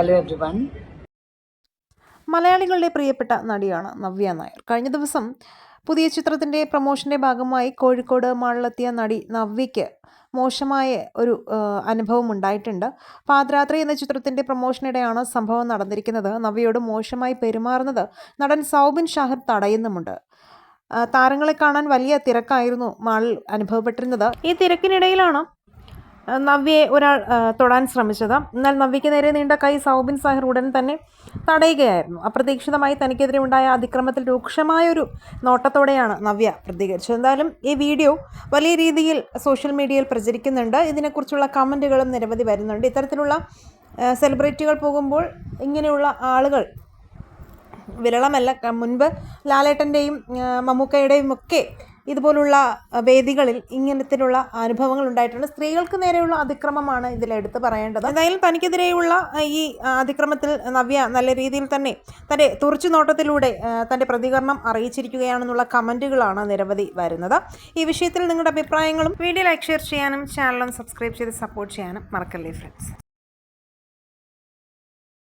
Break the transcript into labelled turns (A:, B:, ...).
A: Everyone.
B: മലയാളികളുടെ പ്രിയപ്പെട്ട നടിയാണ് നവ്യ നായർ. കഴിഞ്ഞ ദിവസം പുതിയ ചിത്രത്തിന്റെ പ്രൊമോഷന്റെ ഭാഗമായി കോഴിക്കോട് മാളിലെത്തിയ നടി നവ്യയ്ക്ക് മോശമായ ഒരു അനുഭവം ഉണ്ടായിട്ടുണ്ട്. പാതിരാത്രി എന്ന ചിത്രത്തിന്റെ പ്രൊമോഷനിടെയാണ് സംഭവം നടന്നിരിക്കുന്നത്. നവ്യയോട് മോശമായി പെരുമാറുന്നത് നടൻ സൗബിൻ ഷാഹിർ തടയുന്നുമുണ്ട്. താരങ്ങളെ കാണാൻ വലിയ തിരക്കായിരുന്നു മാളിൽ അനുഭവപ്പെട്ടിരുന്നത്. ഈ തിരക്കിനിടയിലാണ് നവ്യയെ ഒരാൾ തൊടാൻ ശ്രമിച്ചത്. എന്നാൽ നവ്യയ്ക്ക് നേരെ നീണ്ട കൈ സൗബിൻ സാഹിർ ഉടൻ തന്നെ തടയുകയായിരുന്നു. അപ്രതീക്ഷിതമായി തനിക്കെതിരെ ഉണ്ടായ അതിക്രമത്തിൽ രൂക്ഷമായൊരു നോട്ടത്തോടെയാണ് നവ്യ പ്രതികരിച്ചത്. എന്തായാലും ഈ വീഡിയോ വലിയ രീതിയിൽ സോഷ്യൽ മീഡിയയിൽ പ്രചരിക്കുന്നുണ്ട്. ഇതിനെക്കുറിച്ചുള്ള കമന്റുകളും നിരവധി വരുന്നുണ്ട്. ഇത്തരത്തിലുള്ള സെലിബ്രിറ്റികൾ പോകുമ്പോൾ ഇങ്ങനെയുള്ള ആളുകൾ വിരളമല്ല മുൻപ് ലാലേട്ടന്റെയും മമ്മൂക്കയുടെയും ഒക്കെ ഇതുപോലുള്ള വേദികളിൽ ഇങ്ങനത്തിലുള്ള അനുഭവങ്ങൾ ഉണ്ടായിട്ടുണ്ട്. സ്ത്രീകൾക്ക് നേരെയുള്ള അതിക്രമമാണ് ഇതിൽ എടുത്തു പറയേണ്ടത്. എന്തായാലും തനിക്കെതിരെയുള്ള ഈ അതിക്രമത്തിൽ നവ്യ നല്ല രീതിയിൽ തന്നെ തന്റെ തുറച്ചു നോട്ടത്തിലൂടെ തന്റെ പ്രതികരണം അറിയിച്ചിരിക്കുകയാണെന്നുള്ള കമന്റുകളാണ് നിരവധി വരുന്നത്. ഈ വിഷയത്തിൽ നിങ്ങളുടെ അഭിപ്രായങ്ങളും വീഡിയോ ലൈക്ക് ഷെയർ ചെയ്യാനും ചാനലും സബ്സ്ക്രൈബ് ചെയ്ത് സപ്പോർട്ട് ചെയ്യാനും മറക്കല്ലേ ഫ്രണ്ട്സ്